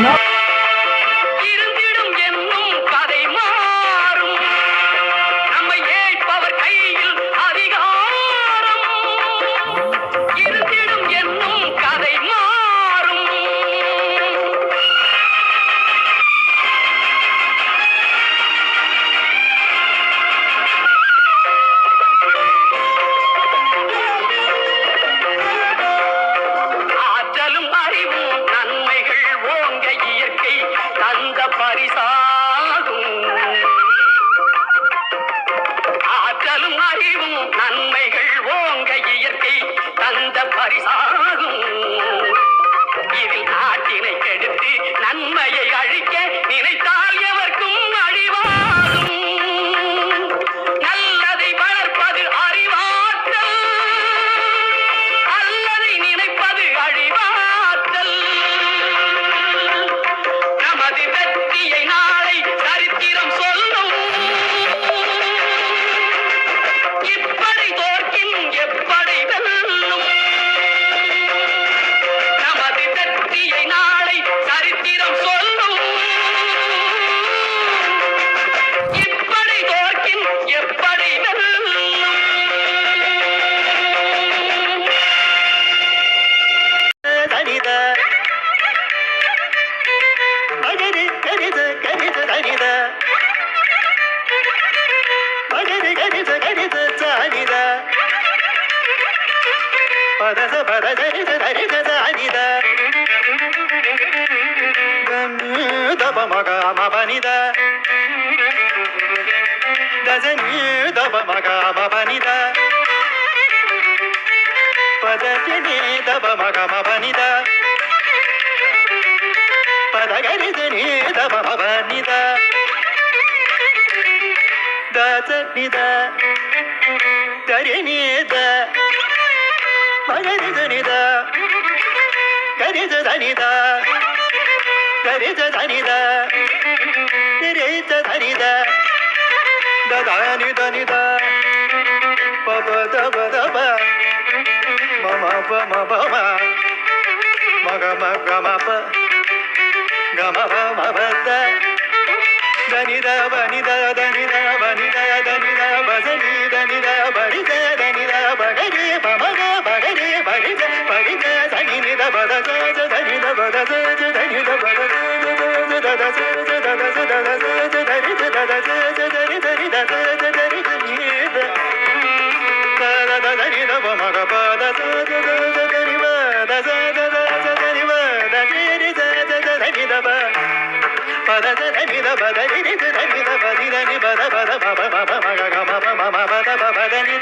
না தந்த பரிசாகும். பதச பத சரித தரித சானித. தப மபனித. 爸爸妈妈把你打，爸爸爷爷奶奶打，爸爸把你打，打打你打，打你打，爸爸爷爷奶奶打，爷爷奶奶打，爷爷奶奶打，打打你打你打，爸爸打爸爸。మమ పమ పమ మగమ గమప గమప మబద దనిద వనిద దనిద వనిద దనిద బసని దనిద బడిద దనిద బగరి బమగ బగరి బడిద బడిద సని నిద బద జ దనిద బద జ దనిద బద జ దనిద బద జ ప ద జ దని ద బ ద ని ని జ దని ద బ ని ద ని బ ద బ ద బ బ మ బ మ గ గ మ బ మ మ బ ద బ బ ద ని